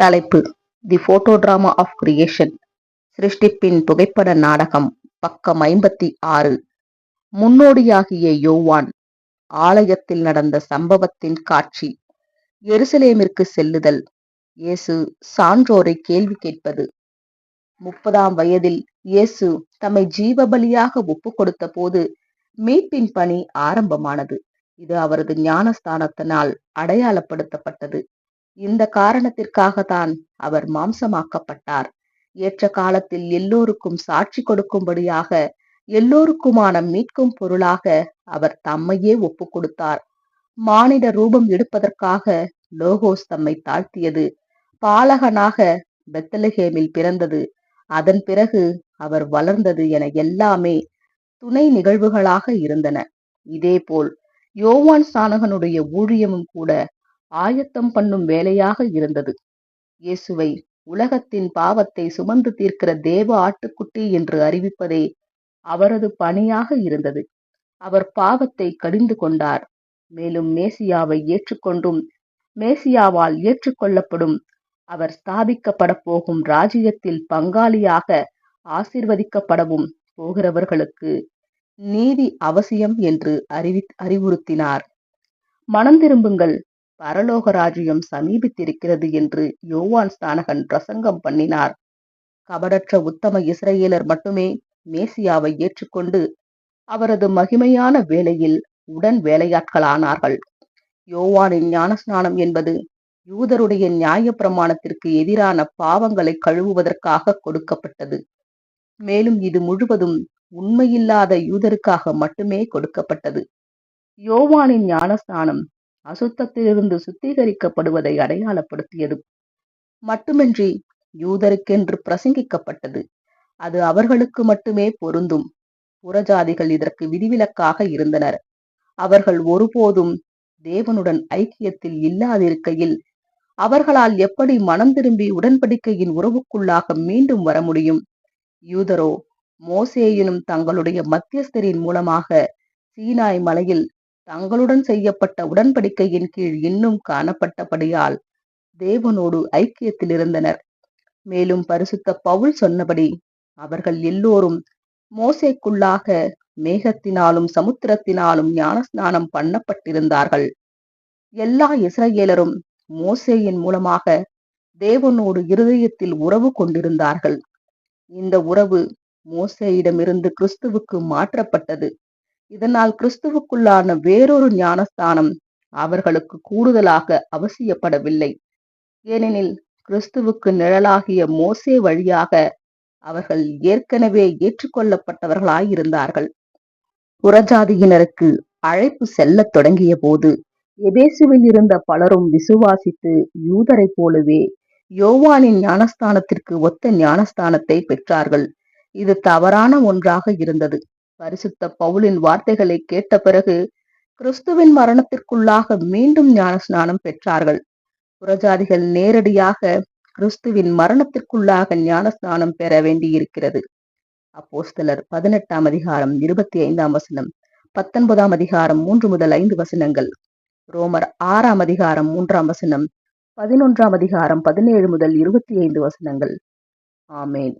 தலைப்பு the photo drama of creation சிருஷ்டிப்பின் புகைப்பட நாடகம் பக்கம் ஐம்பத்தி ஆறு. முன்னோடியாகிய யோவான் ஆலயத்தில் நடந்த சம்பவத்தின் காட்சி எருசலேமிற்கு செல்லுதல். இயேசு சான்றோரை கேள்வி கேட்பது. முப்பதாம் வயதில் இயேசு தம்மை ஜீவபலியாக ஒப்பு கொடுத்த போது மீட்பின் பணி ஆரம்பமானது. இது அவரது ஞானஸ்தானத்தினால் அடையாளப்படுத்தப்பட்டது. இந்த காரணத்திற்காகத்தான் அவர் மாம்சமாக்கப்பட்டார். ஏற்ற காலத்தில் எல்லோருக்கும் சாட்சி கொடுக்கும்படியாக எல்லோருக்குமான மீட்கும் பொருளாக அவர் தம்மையே ஒப்பு கொடுத்தார். மானிட ரூபம் எடுப்பதற்காக லோகோஸ் தம்மை தாழ்த்தியது. பாலகனாக பெத்தலஹேமில் பிறந்தது. அதன் பிறகு அவர் வளர்ந்தது என எல்லாமே துணை நிகழ்வுகளாக இருந்தன. இதேபோல் யோவான் சானகனுடைய ஊழியமும் கூட ஆயத்தம் பண்ணும் வேலையாக இருந்தது. இயேசுவை உலகத்தின் பாவத்தை சுமந்து தீர்க்கிற தேவ ஆட்டுக்குட்டி என்று அறிவிப்பதே அவரது பணியாக இருந்தது. அவர் பாவத்தை கடிந்து கொண்டார். மேலும் மேசியாவை ஏற்றுக்கொண்டும் மேசியாவால் ஏற்றுக்கொள்ளப்படும் அவர் ஸ்தாபிக்கப்பட போகும் ராஜ்யத்தில் பங்காளியாக ஆசிர்வதிக்கப்படவும் போகிறவர்களுக்கு நீதி அவசியம் என்று அறிவி அறிவுறுத்தினார். மனம் திரும்புங்கள். பரலோக ராஜ்யம் சமீபித்திருக்கிறது என்று யோவான் ஸ்தானகன் பிரசங்கம் பண்ணினார். கபடற்ற உத்தம இஸ்ரேலர் மட்டுமே மேசியாவை ஏற்றுக்கொண்டு அவரது மகிமையான வேலையில் உடன் வேலையாட்களானார்கள். யோவானின் ஞானஸ்நானம் என்பது யூதருடைய நியாய பிரமாணத்திற்கு எதிரான பாவங்களை கழுவுவதற்காக கொடுக்கப்பட்டது. மேலும் இது முழுவதும் உண்மையில்லாத யூதருக்காக மட்டுமே கொடுக்கப்பட்டது. யோவானின் ஞானஸ்தானம் அசுத்தத்திலிருந்து சுத்திகரிக்கப்படுவதை அடையாளப்படுத்தியது. மட்டுமின்றி யூதருக்கென்று பிரசங்கிக்கப்பட்டது. அது அவர்களுக்கு மட்டுமே பொருந்தும். புறஜாதிகள் இதற்கு விதிவிலக்காக இருந்தனர். அவர்கள் ஒருபோதும் தேவனுடன் ஐக்கியத்தில் இல்லாதிருக்கையில் அவர்களால் எப்படி மனம் திரும்பி உடன்படிக்கையின் உறவுக்குள்ளாக மீண்டும் வர முடியும்? யூதரோ மோசேயினும் தங்களுடைய மத்தியஸ்தரின் மூலமாக சீனாய் மலையில் தங்களுடன் செய்யப்பட்ட உடன்படிக்கையின் கீழ் இன்னும் காணப்பட்டபடியால் தேவனோடு ஐக்கியத்தில் இருந்தனர் மேலும் பரிசுத்த பவுல் சொன்னபடி அவர்கள் எல்லோரும் மோசைக்குள்ளாக மேகத்தினாலும் சமுத்திரத்தினாலும் ஞானஸ்நானம் பண்ணப்பட்டிருந்தார்கள். எல்லா இஸ்ரேலரும் மோசேயின் மூலமாக தேவனோடு இருதயத்தில் உறவு கொண்டிருந்தார்கள். இந்த உறவு மோசேயிடமிருந்து கிறிஸ்துவுக்கு மாற்றப்பட்டது. இதனால் கிறிஸ்துவுக்குள்ளான வேறொரு ஞானஸ்தானம் அவர்களுக்கு கூடுதலாக அவசியப்படவில்லை. ஏனெனில் கிறிஸ்துவுக்கு நிழலாகிய மோசே வழியாக அவர்கள் ஏற்கனவே ஏற்றுக்கொள்ளப்பட்டவர்களாயிருந்தார்கள். புறஜாதியினருக்கு அழைப்பு செல்லத் தொடங்கிய போது எபேசுவில் இருந்த பலரும் விசுவாசித்து யூதரை போலவே யோவானின் ஞானஸ்தானத்திற்கு ஒத்த ஞானஸ்தானத்தை பெற்றார்கள். இது தவறான ஒன்றாக இருந்தது. பரிசுத்த பவுலின் வார்த்தைகளை கேட்ட பிறகு கிறிஸ்துவின் மரணத்திற்குள்ளாக மீண்டும் ஞானஸ்நானம் பெற்றார்கள். புறஜாதிகள் நேரடியாக கிறிஸ்துவின் மரணத்திற்குள்ளாக ஞானஸ்நானம் பெற வேண்டியிருக்கிறது. அப்போஸ்தலர் பதினெட்டாம் அதிகாரம் இருபத்தி ஐந்தாம் வசனம் பத்தொன்பதாம் அதிகாரம் மூன்று முதல் ஐந்து வசனங்கள். ரோமர் ஆறாம் அதிகாரம் மூன்றாம் வசனம் பதினொன்றாம் அதிகாரம் பதினேழு முதல் இருபத்தி ஐந்து வசனங்கள். ஆமேன்.